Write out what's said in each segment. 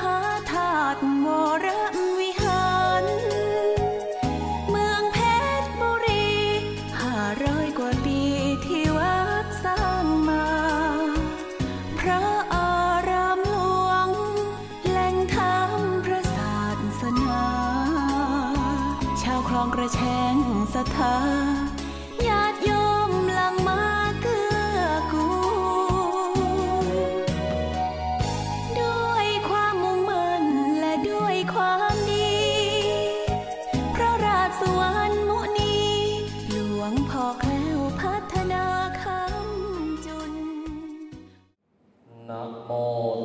หาธาตุวรวิ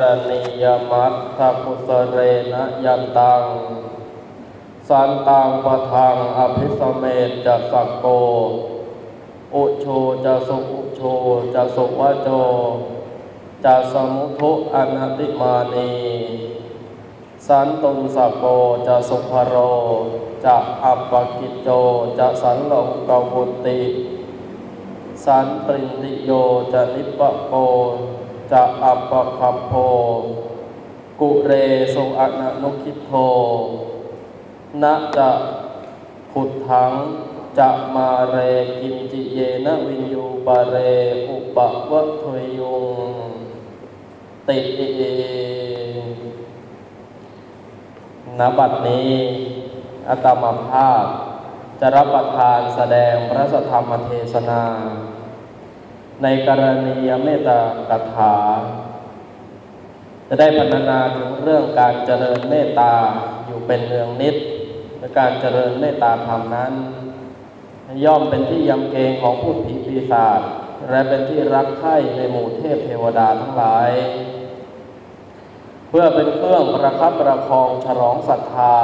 รณียมัตถกุสเรนะยันตัง สันตังปะทังอภิสเมตจะสักโก อุโชจะสุอุโชจะสุวะโจจะสมุทุอนัติมานีสันตุงสกโกจะสุภโร จะอัปปกิจโจจะสันโลกวุติ สันตรินติโยจะนิปปะโก จะอัปปะคัพโพ กุเรสุอนนุคิโทนะจะขุดถังจะมาเรกิมจิเยนะวินยูปะเร อุปะวะทวยยุงติเอณบัดนี้อาตมาภาพ จะรับประทานแสดงพระธรรมเทศนา ในกรณียเมตตากถา จะได้พรรณนาถึงเรื่องการเจริญเมตตาอยู่เป็นเนืองนิดและการเจริญเมตตาธรรมนั้น ย่อมเป็นที่ยำเกรงของผู้ผีปีศาจและเป็นที่รักใคร่ในหมู่เทพเทวดาทั้งหลาย เพื่อเป็นเครื่องประคับประคองฉลองศรัทธา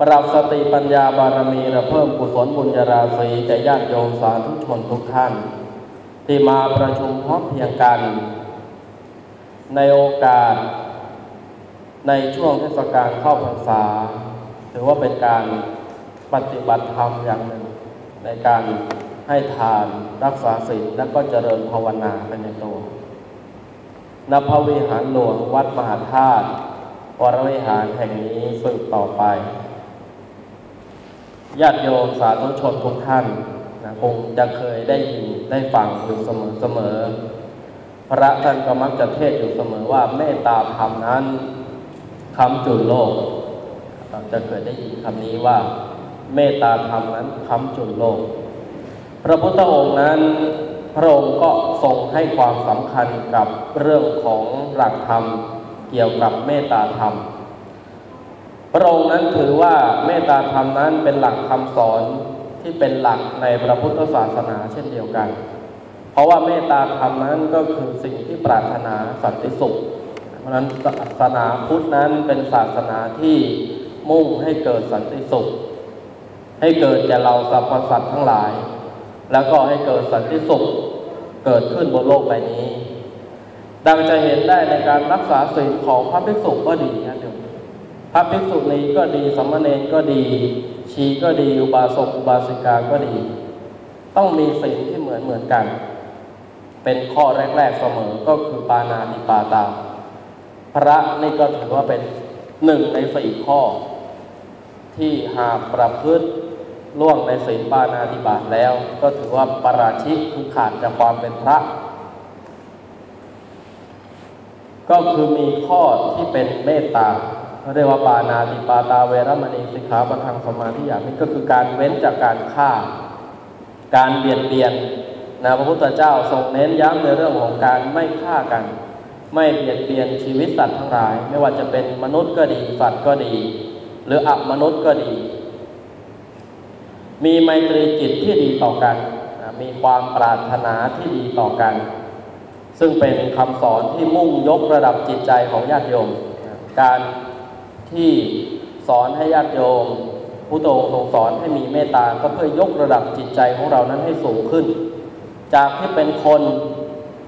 ปรับสติปัญญาบารมีและเพิ่มกุศลบุญญาราศีแก่ญาติโยมสาธุชนทุกท่าน ที่มาประชุมพร้อมเพียงกัน ในโอกาส ในช่วงเทศกาลเข้าพรรษา ถือว่าเป็นการปฏิบัติธรรมอย่างหนึ่ง ในการให้ทานรักษาศีลและก็เจริญภาวนาเป็นในตัวณพระวิหารหลวงวัดมหาธาตุวรวิหารแห่งนี้สืบต่อไปญาติโยมสาธุชนทุกท่านนะคงจะเคยได้ยิน ได้ฟังอยู่เสมอเสมอ พระท่านก็มักจะเทศอยู่เสมอว่าเมตตาธรรมนั้นคำจุนโลก เราจะเคยได้ยินคำนี้ว่า เมตตาธรรมนั้นคำจุนโลก พระพุทธองค์นั้นพระองค์ก็ทรงให้ความสำคัญกับเรื่องของหลักธรรมเกี่ยวกับเมตตาธรรม พระองค์นั้นถือว่าเมตตาธรรมนั้นเป็นหลักคำสอน ที่เป็นหลักในพระพุทธศาสนาเช่นเดียวกัน เพราะว่าเมตตาธรรมนั้นก็คือสิ่งที่ปรารถนาสันติสุข เพราะฉะนั้นศาสนาพุทธนั้นเป็นศาสนาที่มุ่งให้เกิดสันติสุข ให้เกิดแก่เราสรรพสัตว์ทั้งหลาย แล้วก็ให้เกิดสันติสุขเกิดขึ้นบนโลกใบนี้ ดังจะเห็นได้ในการรักษาศีลของพระภิกษุก็ดีนะเดี๋ยวพระภิกษุณีก็ดีสามเณรก็ดี ชีก็ดีอุบาสกอุบาสิกาก็ดี ต้องมีศีลที่เหมือนเหมือนกัน เป็นข้อแรก ๆเสมอก็คือปานาติปาตา พระนี่ก็ถือว่าเป็นหนึ่งในสี่ข้อ ที่หากประพฤติล่วงในศีลปานาติบาตแล้ว ก็ถือว่าปาราชิกคือขาดจากความเป็นพระ ก็คือมีข้อที่เป็นเมตตา เขาเรียกว่าปานาติปาตาเวรมณีสิกขาปะทังสมาธิอย่างนี้ก็คือการเว้นจากการฆ่า การเบียดเบียนนะพระพุทธเจ้าทรงเน้นย้ำในเรื่องของการไม่ฆ่ากัน ไม่เบียดเบียนชีวิตสัตว์ทั้งหลาย ไม่ว่าจะเป็นมนุษย์ก็ดีสัตว์ก็ดี หรืออัมนุษย์ก็ดี มีไมตรีจิตที่ดีต่อกันนะมีความปรารถนาที่ดีต่อกัน ซึ่งเป็นคำสอนที่มุ่งยกระดับจิตใจของญาติโยมการ ที่สอนให้ญาติโยมผู้ตรงทรงสอนให้มีเมตตาก็เพื่อยกระดับจิตใจของเรานั้นให้สูงขึ้น จากที่เป็นคน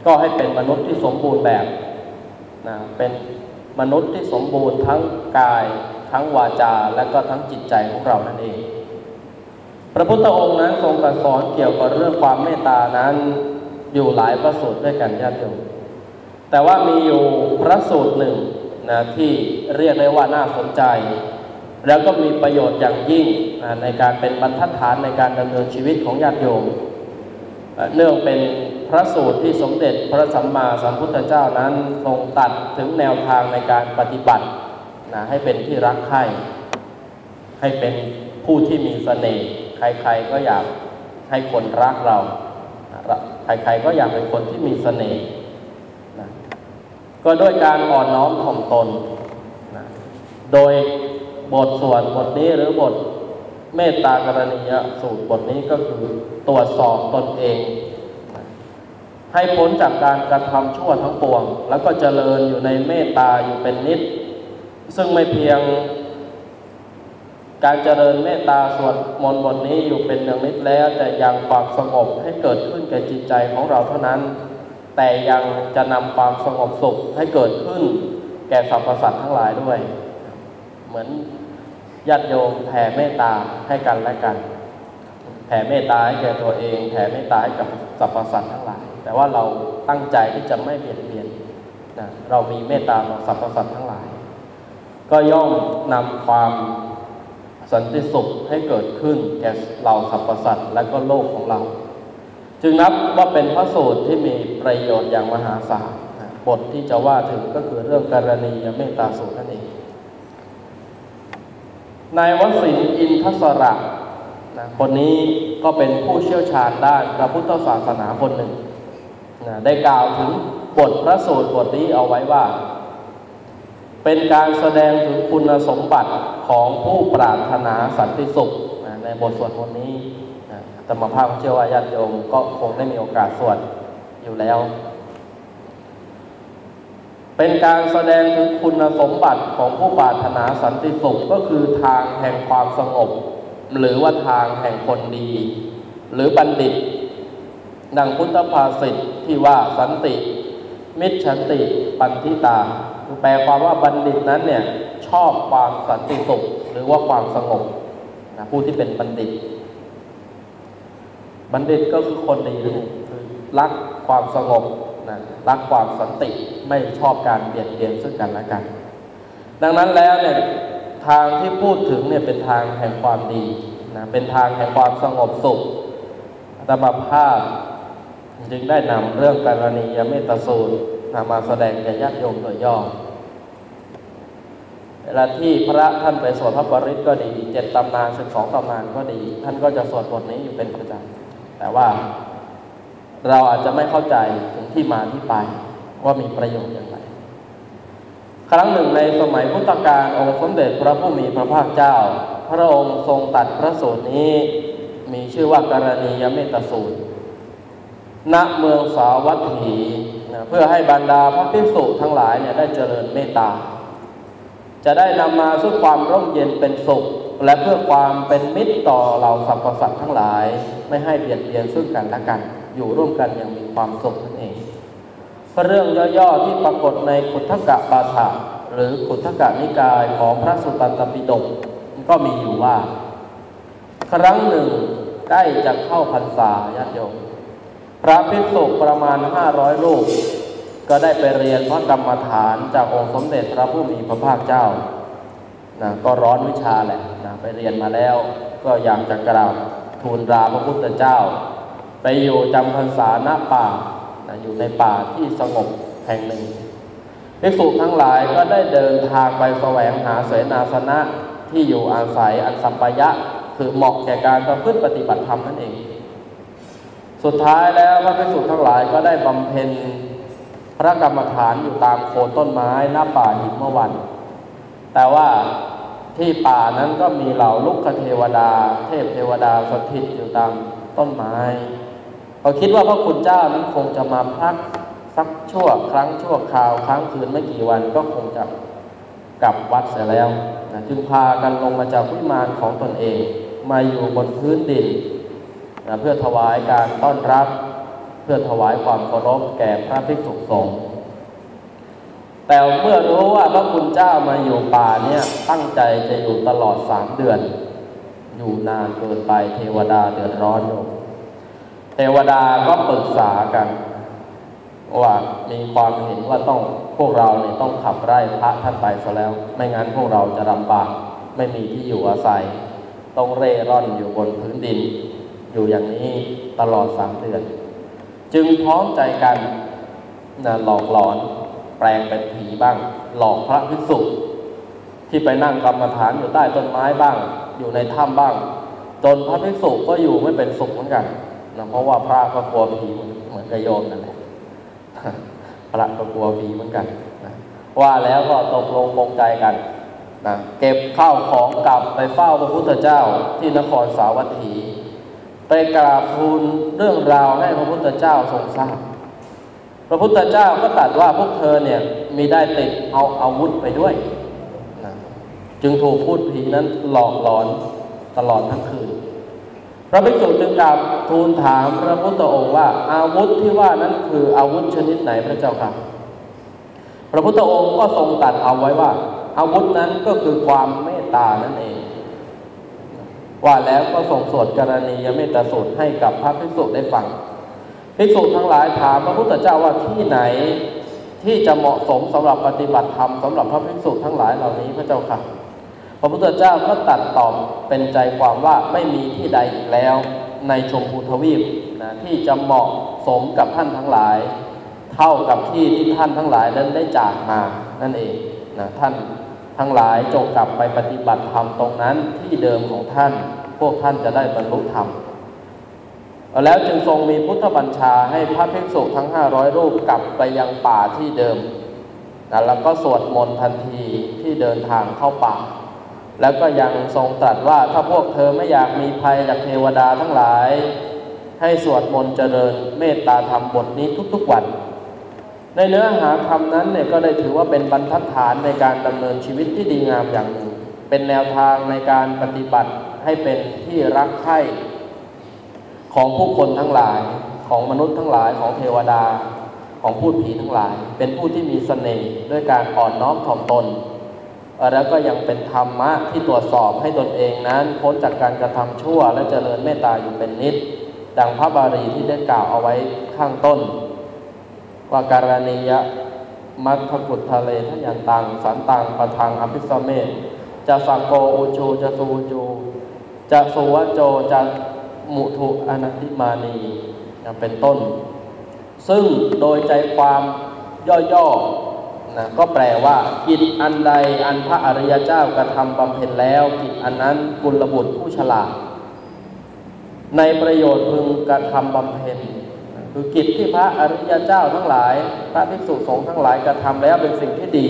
ก็ให้เป็นมนุษย์ที่สมบูรณ์แบบนะเป็นมนุษย์ที่สมบูรณ์ทั้งกาย ทั้งวาจาและก็ทั้งจิตใจของเรานั่นเอง พระพุทธองค์นั้นทรงตรัสสอนเกี่ยวกับเรื่องความเมตตานั้นอยู่หลายพระสูตรด้วยกันญาติโยมแต่ว่ามีอยู่พระสูตรหนึ่ง นะที่เรียกได้ว่าน่าสนใจ แล้วก็มีประโยชน์อย่างยิ่งนะในการเป็นบรรทัดฐานในการดำเนินชีวิตของญาติโยม เนื่องเป็นพระสูตรที่สมเด็จพระสัมมาสัมพุทธเจ้านั้นทรงตัดถึงแนวทางในการปฏิบัตินะให้เป็นที่รักใคร่ให้เป็นผู้ที่มีเสน่ห์ใครๆก็อยากให้คนรักเรา ใครๆก็อยากเป็นคนที่มีเสน่ห์ ก็ด้วยการอ่อนน้อมถ่อมตนนะโดยบทสวดบทนี้หรือบทเมตตากรณียสูตรบทนี้ก็คือตรวจสอบตนเอง ให้พ้นจากการกระทำชั่วทั้งปวง แล้วก็เจริญอยู่ในเมตตาอยู่เป็นนิด ซึ่งไม่เพียง การเจริญเมตตาสวดมนต์บทนี้อยู่เป็นเนืองนิดแล้วแต่ยังความสงบให้เกิดขึ้นแก่จิตใจของเราเท่านั้น แต่ยังจะนำความสงบสุขให้เกิดขึ้น แก่สรรพสัตว์ทั้งหลายด้วย เหมือนญาติโยมแผ่เมตตาให้กันและกัน แผ่เมตตาให้แก่ตัวเอง แผ่เมตตาให้กับสรรพสัตว์ทั้งหลาย แต่ว่าเราตั้งใจที่จะไม่เบียดเบียนนะเรามีเมตตาต่อสรรพสัตว์ทั้งหลาย ก็ย่อมนำความสันติสุขให้เกิดขึ้นแก่เหล่าสรรพสัตว์และก็โลกของเรา จึงนับว่าเป็นพระสูตรที่มีประโยชน์อย่างมหาศาลบทที่จะว่าถึงก็คือเรื่องกรณียเมตตาสูตรนั่นเองนายวสินอินทศระนะคนนี้ก็เป็นผู้เชี่ยวชาญด้านพระพุทธศาสนาคนหนึ่งนะได้กล่าวถึงบทพระสูตรบทนี้เอาไว้ว่า เป็นการแสดงถึงคุณสมบัติของผู้ปรารถนาสันติสุขนะในบทสวดบทนี้ ธรรมภาพเชื่อว่าญาติโยมก็คงได้มีโอกาสสวดอยู่แล้ว เป็นการแสดงถึงคุณสมบัติของผู้ปรารถนาสันติสุขก็คือทางแห่งความสงบ หรือว่าทางแห่งคนดี หรือบัณฑิต ดังพุทธภาษิตที่ว่าสันติ มิตรฉันติ ปันทิตา แปลความว่าบัณฑิตนั้นเนี่ยชอบความสันติสุขหรือว่าความสงบนะผู้ที่เป็นบัณฑิต บัณฑิตก็คือคนดีนั่นเองคือรักความสงบนะรักความสันติไม่ชอบการเบียดเบียนซึ่งกันและกัน ดังนั้นแล้วเนี่ยทางที่พูดถึงเนี่ยเป็นทางแห่งความดีนะเป็นทางแห่งความสงบสุขธรรมภาพจึงได้นำเรื่องการณียเมตสูตรนำมาแสดงแก่ญาติโยมโดยย่อเวลาที่พระท่านไปสวดพระปริตก็ดีเจ็ดตำนานสิบสองตำนานก็ดี ท่านก็จะสวดบทนี้อยู่เป็นประจำ แต่ว่าเราอาจจะไม่เข้าใจถึงที่มาที่ไปว่ามีประโยชน์อย่างไร ครั้งหนึ่งในสมัยพุทธกาลองค์สมเด็จพระผู้มีพระภาคเจ้า พระองค์ทรงตัดพระสูตรนี้ มีชื่อว่าการณียเมตสูตร ณ เมืองสาวัตถีนะเพื่อให้บรรดาพระภิกษุทั้งหลายเนี่ยได้เจริญเมตตา จะได้นำมาซึ่งความร่มเย็นเป็นสุข และเพื่อความเป็นมิตรต่อเราสรรพสัตว์ทั้งหลาย ไม่ให้เบียดเบียนซึ่งกันและกัน อยู่ร่วมกันอย่างมีความสุขนั่นเองพระเรื่องย่อๆที่ปรากฏในขุทธกะปาฐะหรือขุทธกะนิกายของพระสุตตันตปิฎกก็มีอยู่ว่า ครั้งหนึ่งใกล้จะเข้าพรรษาญาติโยมพระภิกษุประมาณห้าร้อยรูป ก็ได้ไปเรียนพระกรรมฐานจากองค์สมเด็จพระผู้มีพระภาคเจ้า นะก็ร้อนวิชาแหละนะไปเรียนมาแล้ว ก็อยากจะกราบทูลราพระพุทธเจ้า ไปอยู่จำพรรษาณป่านะอยู่ในป่าที่สงบแห่งหนึ่งภิกษุทั้งหลายก็ได้เดินทางไปแสวงหาเสนาสนะที่อยู่อาศัยอันสัมปยะ คือเหมาะแก่การประพฤติปฏิบัติธรรมนั่นเอง สุดท้ายแล้วพระภิกษุทั้งหลายก็ได้บำเพ็ญพระกรรมฐานอยู่ตามโคนต้นไม้หน้าป่าหิมวัน แต่ว่า ที่ป่านั้นก็มีเหล่าลุกเทวดา เทพเทวดาสถิตอยู่ตามต้นไม้เขาคิดว่าพระคุณเจ้านั้นคงจะมาพักสักชั่วครั้งชั่วคราวครั้งคืนไม่กี่วันก็คงจะกลับวัดเสียแล้วนะจึงพากันลงมาจากวิมานของตนเอง มาอยู่บนพื้นดินนะเพื่อถวายการต้อนรับ เพื่อถวายความเคารพแก่พระภิกษุสงฆ์ แต่เมื่อรู้ว่าพระคุณเจ้ามาอยู่ป่าเนี่ยตั้งใจจะอยู่ตลอดสามเดือน อยู่นานเกินไปเทวดาเดือดร้อนอยู่เทวดาก็ปรึกษากัน ว่ามีความเห็นว่าต้องพวกเราเนี่ยต้องขับไล่พระท่านไปซะแล้ว ไม่งั้นพวกเราจะลำบากไม่มีที่อยู่อาศัย ต้องเร่ร่อนอยู่บนพื้นดิน อยู่อย่างนี้ตลอดสามเดือน จึงพร้อมใจกันนะหลอกหลอน แปลงเป็นผีบ้าง หลอกพระภิกษุที่ไปนั่งกรรมฐานอยู่ใต้ต้นไม้บ้าง อยู่ในถ้ำบ้าง จนพระภิกษุก็อยู่ไม่เป็นสุขเหมือนกันนะเพราะว่าพระก็กลัวผีเหมือนกับโยมนั่นแหละพระก็กลัวผีเหมือนกันนะว่าแล้วก็ตกลงปงใจกันนะเก็บข้าวของกลับไปเฝ้าพระพุทธเจ้าที่นครสาวัตถีไปกราบทูลเรื่องราวให้พระพุทธเจ้าทรงทราบ พระพุทธเจ้าก็ตรัสว่าพวกเธอเนี่ยมีได้ติดเอาอาวุธไปด้วยนะจึงถูกพูดผีนั้นหลอกหลอนตลอดทั้งคืน พระภิกษุจึงกราบทูลถามพระพุทธองค์ว่า อาวุธที่ว่านั้นคืออาวุธชนิดไหนพระเจ้าค่ะพระพุทธองค์ก็ทรงตรัสเอาไว้ว่า อาวุธนั้นก็คือความเมตตานั่นเอง ว่าแล้วก็ส่งสวดกรณียเมตตาสูตรให้กับพระภิกษุได้ฟัง ภิกษุทั้งหลายถามพระพุทธเจ้าว่าที่ไหนที่จะเหมาะสมสำหรับปฏิบัติธรรมสำหรับพระภิกษุทั้งหลายเหล่านี้พระเจ้าค่ะ พระพุทธเจ้าก็ตัดตอบเป็นใจความว่าไม่มีที่ใดอีกแล้ว ในชมพูทวีปนะที่จะเหมาะสมกับท่านทั้งหลาย เท่ากับที่ที่ท่านทั้งหลายนั้นได้จากมานั่นเองนะท่านทั้งหลายจงกลับไปปฏิบัติธรรมตรงนั้นที่เดิมของท่าน พวกท่านจะได้บรรลุธรรม แล้วจึงทรงมีพุทธบัญชาให้พระภิกษุทั้งห้าร้อยรูปกลับไปยังป่าที่เดิมนะแล้วก็สวดมนต์ทันทีที่เดินทางเข้าป่า แล้วก็ยังทรงตรัสว่าถ้าพวกเธอไม่อยากมีภัยจากเทวดาทั้งหลาย ให้สวดมนต์เจริญเมตตาธรรมบทนี้ทุกๆวัน ในเนื้อหาคำนั้นเนี่ยก็ได้ถือว่าเป็นบรรทัดฐานในการดำเนินชีวิตที่ดีงามอย่างหนึ่ง เป็นแนวทางในการปฏิบัติให้เป็นที่รักใคร่ ของผู้คนทั้งหลาย ของมนุษย์ทั้งหลาย ของเทวดา ของพูดผีทั้งหลาย เป็นผู้ที่มีสเสน่ห์ด้วยการอ่อนน้อมถ่อมตน แล้วก็ยังเป็นธรรมะที่ตรวจสอบให้ตนเองนั้นพ้นจากการกระทำชั่ว และเจริญเมตตาอยู่เป็นนิด ดังพระบาลีที่ได้กล่าวเอาไว้ข้างต้น ว่าการณียะมัทกุฏทะเลทยันตัง สันตังปะทังอภิสเมตจะสังโกอุจูจะสูจูจะสุวโจจะ มุทุอนันติมานีเป็นต้น ซึ่งโดยใจความย่อๆนะก็แปลว่า กิจอันใดอันพระอริยเจ้ากระทำบำเพ็ญแล้ว กิจอันนั้นกุลบุตรผู้ฉลาด ในประโยชน์พึงกระทำบำเพ็ญคือกิจที่พระอริยเจ้าทั้งหลาย พระภิกษุสงฆ์ทั้งหลายกระทำแล้วเป็นสิ่งที่ดี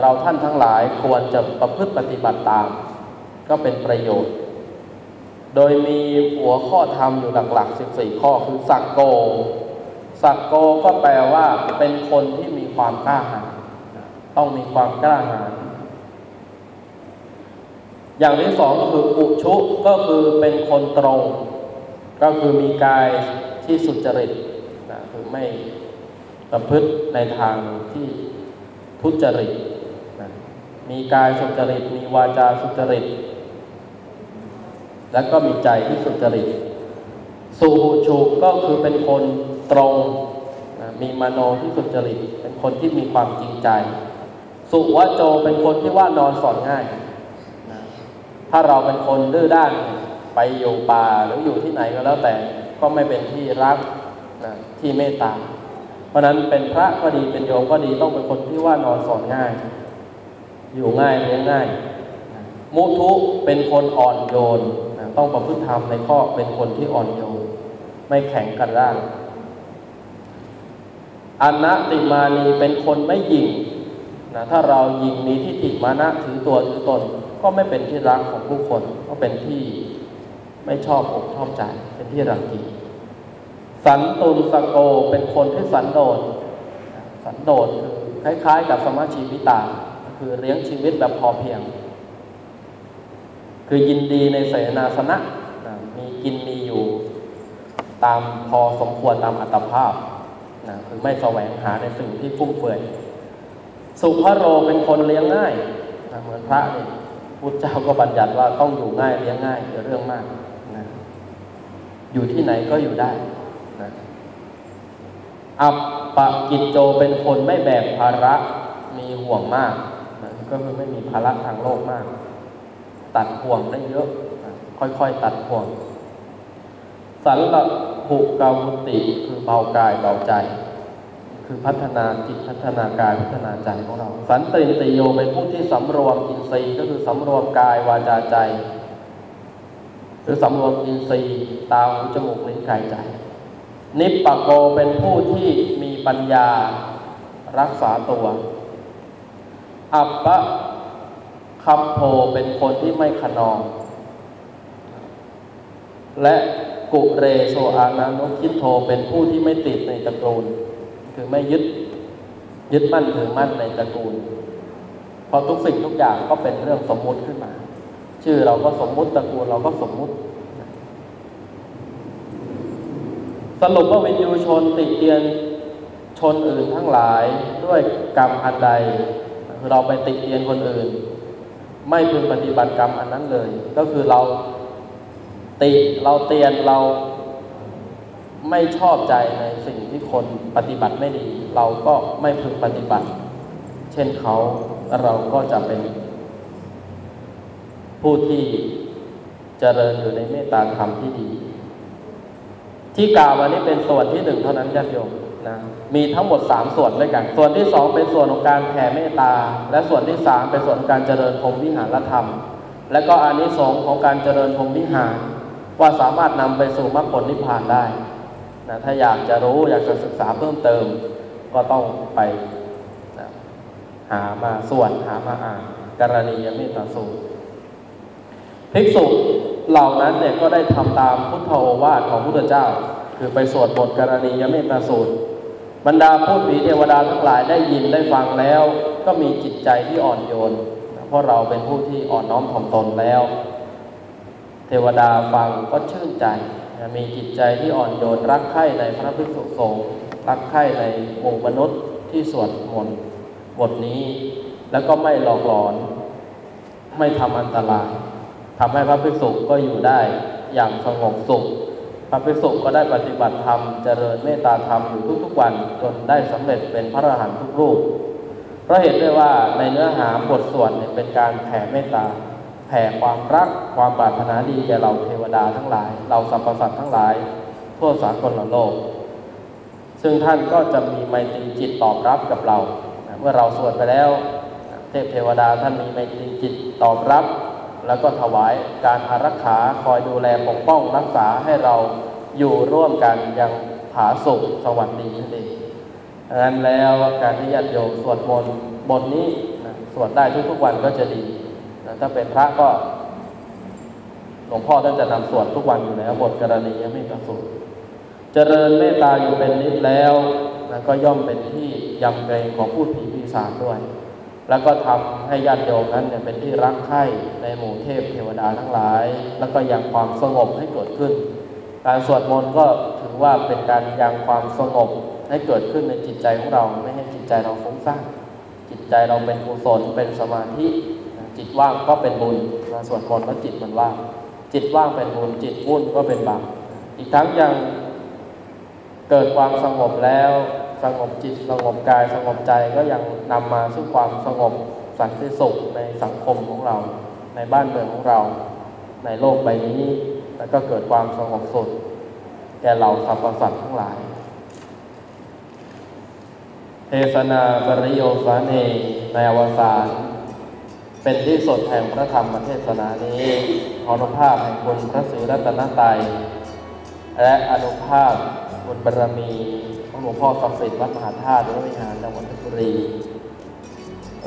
เราท่านทั้งหลายควรจะประพฤติปฏิบัติตาม ก็เป็นประโยชน์ โดยมีหัวข้อธรรมอยู่หลักๆ 14 ข้อคือสักโก สักโกก็แปลว่าเป็นคนที่มีความกล้าหาญต้องมีความกล้าหาญอย่างที่สองก็คืออุชุก็คือเป็นคนตรง ก็คือมีกายที่สุจริตนะคือไม่ประพฤติในทางที่ทุจริตนะมีกายสุจริต มีวาจาสุจริต แล้วก็มีใจที่สุจริตสุหูชุก็คือเป็นคนตรงมีมโนที่สุจริต เป็นคนที่มีความจริงใจ สุวโจเป็นคนที่ว่านอนสอนง่าย ถ้าเราเป็นคนดื้อด้านไปอยู่ป่าหรืออยู่ที่ไหนก็แล้วแต่ก็ไม่เป็นที่รักนะที่เมตตา เพราะนั้นเป็นพระก็ดีเป็นโยมก็ดีต้องเป็นคนที่ว่านอนสอนง่าย อยู่ง่ายเลี้ยงง่าย มุทุเป็นคนอ่อนโยน ต้องประพฤติธรรมในข้อเป็นคนที่อ่อนโยนไม่แข็งกระด้างอนัติมานีเป็นคนไม่ยิงนะถ้าเรายิงมีที่ติมานะถือตัวถือตน ก็ไม่เป็นที่รักของผู้คน ก็เป็นที่ไม่ชอบอกชอบใจ เป็นที่รังเกียสันตุลสโกเป็นคนที่สันโดษสันโดษคือคล้าย ๆ กับสมาชีวิตาคือเลี้ยงชีวิตแบบพอเพียง คือยินดีในเสนาสนะมีกินมีอยู่ตามพอสมควรตามอัตภาพนะคือไม่แสวงหาในสิ่งที่ฟุ่มเฟือยสุภโรเป็นคนเลี้ยงง่ายนะเหมือนพระนี่พุทธเจ้าก็บัญญัติว่าต้องอยู่ง่ายเลี้ยงง่ายเรื่องมากนะอยู่ที่ไหนก็อยู่ได้นะอัปปะกิจโจเป็นคนไม่แบกภาระมีห่วงมากนะก็คือไม่มีภาระทางโลกมาก ตัดห่วงได้เยอะ ค่อยๆตัดห่วง สันละหุกาวุติคือเบากายเบาใจ คือพัฒนาจิตพัฒนากายพัฒนาใจของเรา สันติติโยเป็นผู้ที่สำรวมอินทรีย์ก็คือสำรวมกายวาจาใจ หรือสำรวมอินทรีย์ตาหูจมูกลิ้นกายใจ นิปปโกเป็นผู้ที่มีปัญญารักษาตัว อัปปะ คัมโพเป็นคนที่ไม่ขนอง และกุเรโซอานานุคิโทเป็นผู้ที่ไม่ติดในตระกูล คือไม่ยึดยึดมั่นถือมั่นในตระกูลพราะทุกสิ่งทุกอย่างก็เป็นเรื่องสมมุติขึ้นมา ชื่อเราก็สมมุติตระกูลเราก็สมมุติ สรุปว่าวิญญูชนติเตียนชนอื่นทั้งหลายด้วยกรรมอันใด เราไปติเตียนคนอื่น ไม่พึงปฏิบัติกรรมอันนั้นเลย ก็คือเราติเราเตียนเราไม่ชอบใจในสิ่งที่คนปฏิบัติไม่ดี เราก็ไม่พึงปฏิบัติ เช่นเขาเราก็จะเป็นผู้ที่เจริญอยู่ในเมตตาธรรมที่ดี ที่กล่าวมานี้เป็นส่วนที่หนึ่งเท่านั้นญาติโยม นะมีทั้งหมดสามส่วนด้วยกัน ส่วนที่สองเป็นส่วนของการแผ่เมตตา และส่วนที่สามเป็นส่วนของการเจริญพรมวิหารธรรม และก็อานิสงส์ของการเจริญพรมวิหาร ว่าสามารถนำไปสู่มรรคผลนิพพานได้นะถ้าอยากจะรู้อยากจะศึกษาเพิ่มเติม ก็ต้องไปนะหามาส่วนหามาอ่านกรณียเมตตาสูตรภิกษุเหล่านั้นเนี่ยก็ได้ทำตามพุทธโอวาทของพุทธเจ้า คือไปสวดบทกรณียเมตตาสูตร บรรดาพูดผีเทวดาทั้งหลายได้ยินได้ฟังแล้ว ก็มีจิตใจที่อ่อนโยน เพราะเราเป็นผู้ที่อ่อนน้อมถ่อมตนแล้ว เทวดาฟังก็ชื่นใจ มีจิตใจที่อ่อนโยนรักใคร่ในพระภิกษุสงฆ์รักใคร่ในหมู่มนุษย์ที่สวดมนต์บทนี้ แล้วก็ไม่หลอกหลอน ไม่ทำอันตรายทำให้พระภิกษุก็อยู่ได้อย่างสงบสุข พระภิกษุก็ได้ปฏิบัติธรรมเจริญเมตตาธรรมอยู่ทุกๆวันจนได้สำเร็จเป็นพระอรหันต์ทุกรูป เพราะเหตุด้วยว่าในเนื้อหาบทสวดเป็นการแผ่เมตตา แผ่ความรักความปรารถนาดีแก่เราเทวดาทั้งหลาย เราสรรพสัตว์ทั้งหลาย ทั่วสากลโลก ซึ่งท่านก็จะมีไมตรีจิตตอบรับกับเรา เมื่อเราสวดไปแล้ว เทพเทวดาท่านมีไมตรีจิตตอบรับ แล้วก็ถวายการอารักขาคอยดูแลปกป้องรักษาให้เราอยู่ร่วมกันอย่างผาสุขสวัสดีนั่นเองดังนั้นแล้วการที่ญาติโยมสวดมนต์บทนี้สวดได้ทุกๆวันก็จะดีถ้าเป็นพระก็หลวงพ่อท่านจะนำสวดทุกวันอยู่แล้วบทกรณียไม่กระสุดเจริญเมตตาอยู่เป็นนิดแล้วนะก็ย่อมเป็นที่ยำเกรงของผู้ผีปีศาจด้วย แล้วก็ทำให้ญาติโยมนั้นเนี่ยเป็นที่รักใคร่ในหมู่เทพเทวดาทั้งหลาย แล้วก็ยังความสงบให้เกิดขึ้น การสวดมนต์ก็ถือว่าเป็นการยังความสงบให้เกิดขึ้นในจิตใจของเราไม่ให้จิตใจเราฟุ้งซ่านจิตใจเราเป็นกุศลเป็นสมาธิจิตว่างก็เป็นบุญนะสวดมนต์แล้วจิตมันว่างจิตว่างเป็นบุญจิตวุ่นก็เป็นบาปอีกทั้งยังเกิดความสงบแล้ว สงบจิตสงบกายสงบใจก็ยังนำมาซึ่งความสงบสันติสุขในสังคมของเรา ในบ้านเมืองของเรา ในโลกใบนี้ แล้วก็เกิดความสงบสุขแก่เราสรรพสัตว์ทั้งหลาย เทศนาปริโยสาเนในอวสานเป็นที่สดแห่งพระธรรมเทศนานี้อนุภาพแห่งคุณพระศรีรัตนตรัยและอนุภาพบุญบารมี หลวงพ่อศักดิ์สิทธิ์วัดมหาธาตุวรวิหารจังหวัดเพชรบุรี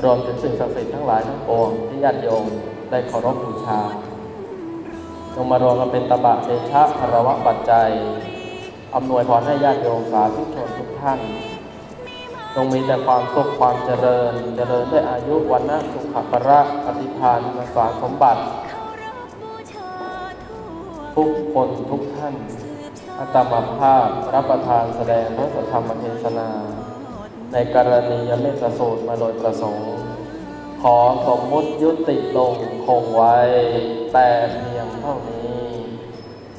รวมถึงสิ่งศักดิ์สิทธิ์ทั้งหลายทั้งปวงที่ญาติโยมได้เคารพบูชาลงมารวมกันเป็นตบะเดชะคารวะปัจจัยอำนวยพรให้ญาติโยมสาธุชนทุกท่านจงมีแต่ความสุขความเจริญ เจริญด้วยอายุวันนะสุขภระปฏิภาณสารสมบัติ ทุกคนทุกท่าน อาตมาภาพรับประทานแสดงพระธรรมเทศนา ในกรณียเมตสูตรมาโดยประสงค์ ขอสมมุติยุติลงคงไว้ แต่เพียงเท่านี้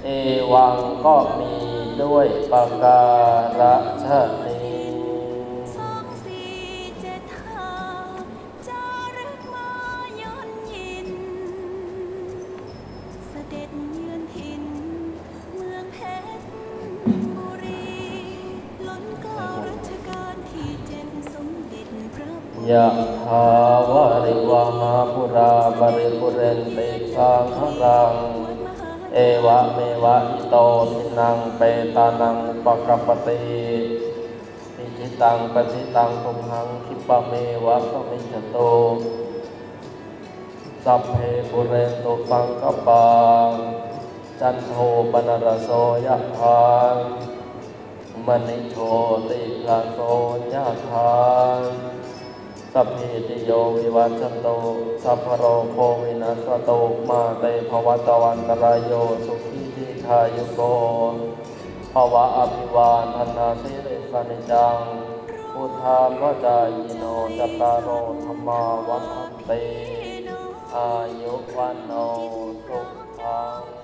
เอวังก็มีด้วยประการฉะ ปกัปปติอิจิตังปจิตังทุมหังคิปะเมวะสมิจโตสัพเพปุเรนตุสังกปาจันโทปนรโสยะถามณิโชติลาโสยะถาสัพพิติโยวิวัชโตสัพพะโรโควินัสโตมาเตภวัตวันตรายโยสุขีทีทายุโก ภาวะอภิวานธนาสิริสนิจังพุทธามวจายโนจัตตารโอธรรมาวันเตอายุวันโนสุขังภะลัง